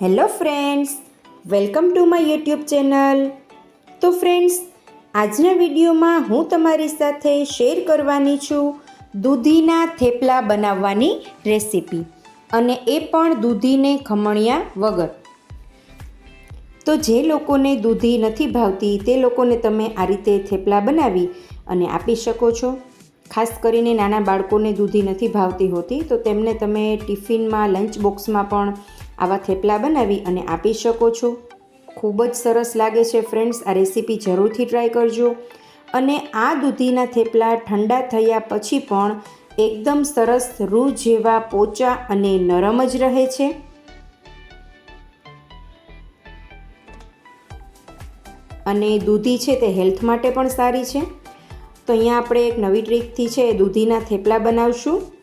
Hello friends welcome to my YouTube channel તો friends આજના વિડીયોમાં હું તમારી સાથે શેર કરવાની છું દૂધીના થેપલા બનાવવાની રેસીપી અને એ પણ દૂધીને ખમણિયા વગર. તો જે લોકોને દૂધી નથી ભાવતી, તે લોકોને તમે આ રીતે થેપલા બનાવી અને આપી શકો છો. ખાસ કરીને નાના બાળકોને દૂધી નથી ભાવતી હોતી, તો તેમને તમે ટિફિનમાં લંચ બોક્સમાં પણ આવા થેપલા બનાવી અને આપી શકો છો. ખૂબ જ સરસ લાગે છે ફ્રેન્ડ્સ, આ રેસીપી જરૂરથી ટ્રાય કરજો. અને આ દૂધીના થેપલા ઠંડા થયા પછી પણ એકદમ સરસ રૂ જેવા પોચા અને નરમ જ રહે છે. અને દૂધી છે તે હેલ્થ માટે પણ સારી છે. તો અહીંયા આપણે એક નવી ટ્રીકથી છે દૂધીના થેપલા બનાવશું.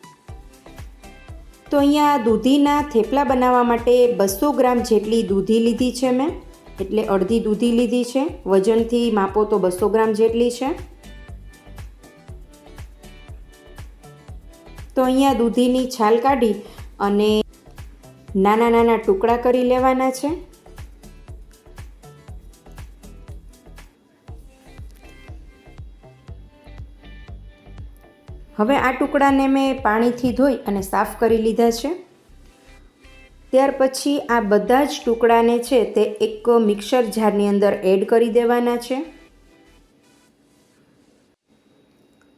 તો અહીંયા દૂધીના થેપલા બનાવવા માટે બસો ગ્રામ જેટલી દૂધી લીધી છે મેં. એટલે અડધી દૂધી લીધી છે. વજનથી માપો તો બસો ગ્રામ જેટલી છે. તો અહીંયા દૂધીની છાલ કાઢી અને નાના નાના ટુકડા કરી લેવાના છે. હવે આ ટુકડાને મેં પાણીથી ધોઈ અને સાફ કરી લીધા છે. ત્યાર પછી આ બધા જ ટુકડાને છે તે એક મિક્સર જારની અંદર એડ કરી દેવાના છે.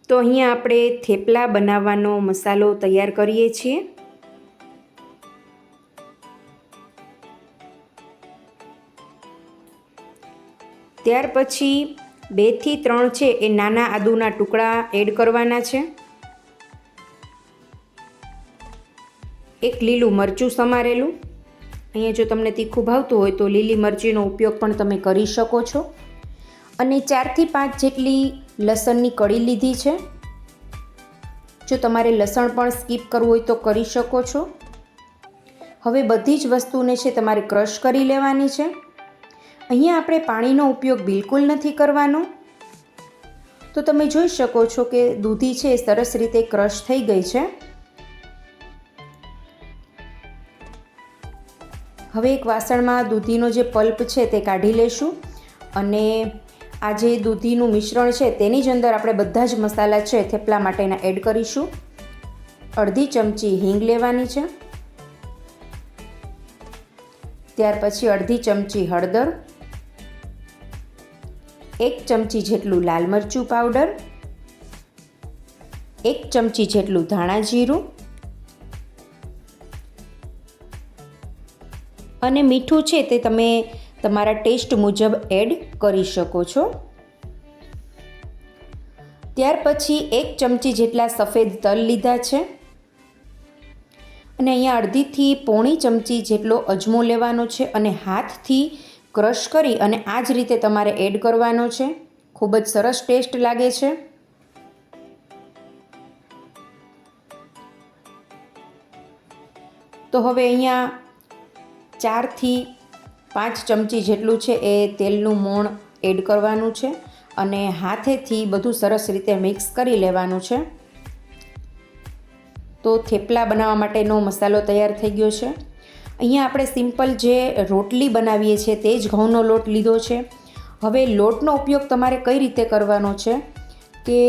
તો અહીંયા આપણે થેપલા બનાવવાનો મસાલો તૈયાર કરીએ છીએ. ત્યાર પછી બેથી ત્રણ છે એ નાના આદુના ટુકડા એડ કરવાના છે. એક લીલું મરચું સમારેલું. અહીંયા જો તમને તીખું ભાવતું હોય તો લીલી મરચીનો ઉપયોગ પણ તમે કરી શકો છો. અને ચારથી પાંચ જેટલી લસણની કળી લીધી છે. જો તમારે લસણ પણ સ્કીપ કરવું હોય તો કરી શકો છો. હવે બધી જ વસ્તુને છે તમારે ક્રશ કરી લેવાની છે. અહીંયા આપણે પાણીનો ઉપયોગ બિલકુલ નથી કરવાનો. તો તમે જોઈ શકો છો કે દૂધી છે એ સરસ રીતે ક્રશ થઈ ગઈ છે. હવે એક વાસણમાં દૂધીનો જે પલ્પ છે તે કાઢી લેશું અને આ જે દૂધીનું મિશ્રણ છે તેની જ અંદર આપણે બધા જ મસાલા છે થેપલા માટેના એડ કરીશું. અડધી ચમચી હિંગ લેવાની છે. ત્યાર પછી અડધી ચમચી હળદર. એક ચમચી જેટલું લાલ મરચું પાવડર. એક ચમચી જેટલું ધાણા જીરું. અને મીઠું છે તે તમે તમારા ટેસ્ટ મુજબ એડ કરી શકો છો. ત્યાર પછી એક ચમચી જેટલા સફેદ તલ લીધા છે. અને અહીંયા અડધીથી પોણી ચમચી જેટલો અજમો લેવાનો છે અને હાથથી ક્રશ કરી અને આ જ રીતે તમારે એડ કરવાનો છે. ખૂબ જ સરસ ટેસ્ટ લાગે છે. તો હવે અહીંયા ચારથી પાંચ ચમચી જેટલું છે એ તેલનું મોણ એડ કરવાનું છે અને હાથેથી બધું સરસ રીતે મિક્સ કરી લેવાનું છે. તો થેપલા બનાવવા માટેનો મસાલો તૈયાર થઈ ગયો છે. અહીંયા આપણે સિમ્પલ જે રોટલી બનાવીએ છીએ તે જ ઘઉંનો લોટ લીધો છે. હવે લોટનો ઉપયોગ તમારે કઈ રીતે કરવાનો છે કે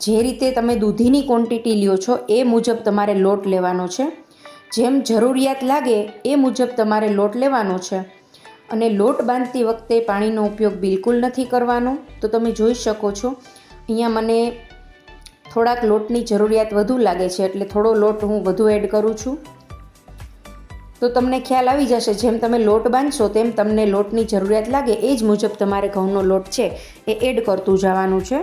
જે રીતે તમે દૂધીની ક્વોન્ટિટી લ્યો છો એ મુજબ તમારે લોટ લેવાનો છે. જેમ જરૂરિયાત લાગે એ મુજબ તમારે લોટ લેવાનો છે. અને લોટ બાંધતી વખતે પાણીનો ઉપયોગ બિલકુલ નથી કરવાનો. તો તમે જોઈ શકો છો, અહીંયા મને થોડાક લોટની જરૂરિયાત વધુ લાગે છે, એટલે થોડો લોટ હું વધુ એડ કરું છું. તો તમને ખ્યાલ આવી જશે, જેમ તમે લોટ બાંધશો તેમ તમને લોટની જરૂરિયાત લાગે એ જ મુજબ તમારે ઘઉંનો લોટ છે એ એડ કરતું જવાનું છે.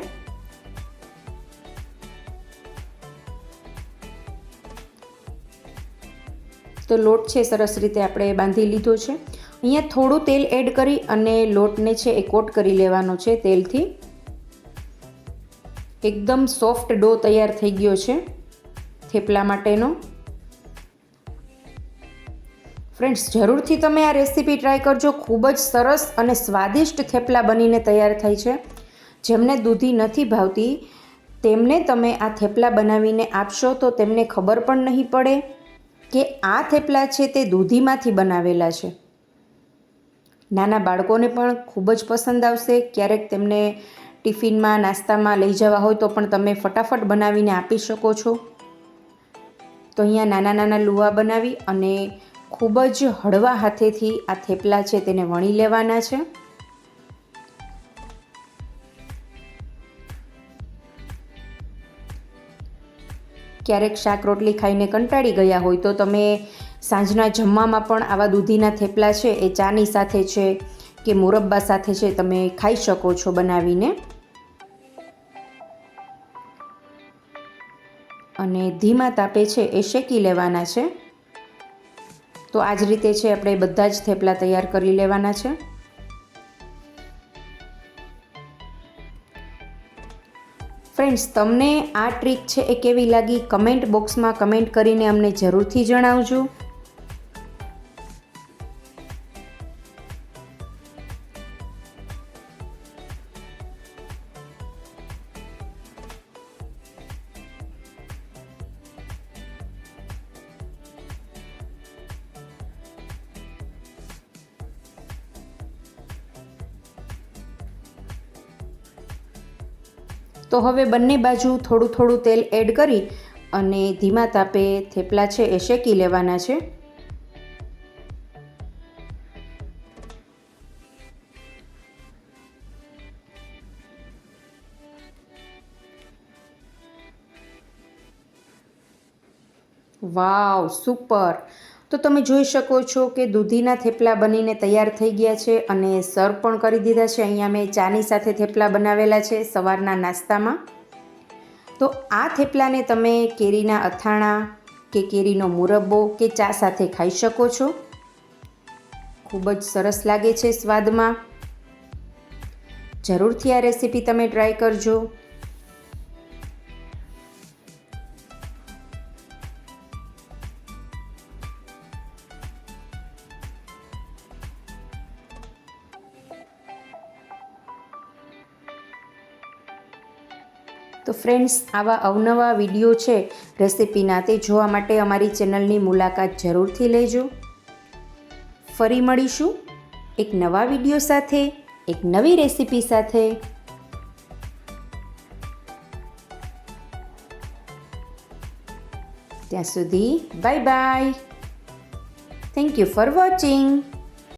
તો લોટ છે, સરસ રીતે આપણે બાંધી લીધો છે. અહીંયા થોડું તેલ એડ કરી અને લોટને છે, એ કોટ કરી લેવાનો છે તેલથી. એકદમ સોફ્ટ ડો તૈયાર થઈ ગયો છે થેપલા માટેનો. ફ્રેન્ડ્સ, જરૂરથી તમે આ રેસીપી ટ્રાય કરજો. ખૂબ જ સરસ અને સ્વાદિષ્ટ થેપલા બનીને તૈયાર થાય છે. જેમને દૂધી નથી ભાવતી, તેમને તમે આ થેપલા બનાવીને આપશો તો તેમને ખબર પણ નહીં પડે. કે આ થેપલા છે તે દૂધીમાંથી બનાવેલા છે. નાના બાળકોને પણ ખૂબ જ પસંદ આવશે. ક્યારેક તેમને ટિફિનમાં, નાસ્તામાં લઈ જવા હોય તો પણ તમે ફટાફટ બનાવીને આપી શકો છો. તો અહીંયા નાના નાના લુવા બનાવી અને ખૂબ જ હળવા હાથેથી આ થેપલા છે તેને વણી લેવાના છે. ક્યારેક શાક રોટલી ખાઈને કંટાળી ગયા હોય તો તમે સાંજના જમવામાં પણ આવા દૂધીના થેપલા છે, એ ચાની સાથે છે કે મુરબ્બા સાથે છે, તમે ખાઈ શકો છો બનાવીને. અને ધીમા તાપે છે, એ શેકી લેવાના છે. તો આ જ રીતે છે, આપણે બધા જ થેપલા તૈયાર કરી લેવાના છે. ફ્રેન્ડ્સ તમને આ ટ્રીક છે એ કેવી લાગી? કમેન્ટ બોક્સમાં કમેન્ટ કરીને અમને જરૂરથી જણાવજો. તો હવે બંને બાજુ થોડું થોડું તેલ એડ કરી અને ધીમા તાપે થેપલા છે એ શેકી લેવાના છે. Wow, super. તો તમે જોઈ શકો છો કે દૂધીના થેપલા બનીને તૈયાર થઈ ગયા છે અને સર્વ પણ કરી દીધા છે. અહીંયા મેં ચાની સાથે થેપલા બનાવેલા છે સવારના નાસ્તામાં. તો આ થેપલાને તમે કેરીના અથાણા કે કેરીનો મુરબ્બો કે ચા સાથે ખાઈ શકો છો. ખૂબ જ સરસ લાગે છે સ્વાદમાં. જરૂરથી આ રેસીપી તમે ટ્રાય કરજો. તો ફ્રેન્ડ્સ આવા અવનવા વીડિયો છે રેસિપીના. તે જોવા માટે અમારી ચેનલની મુલાકાત જરૂરથી લેજો. ફરી મળીશું એક નવા વીડિયો સાથે, એક નવી રેસિપી સાથે. ત્યાં સુધી bye bye thank you for watching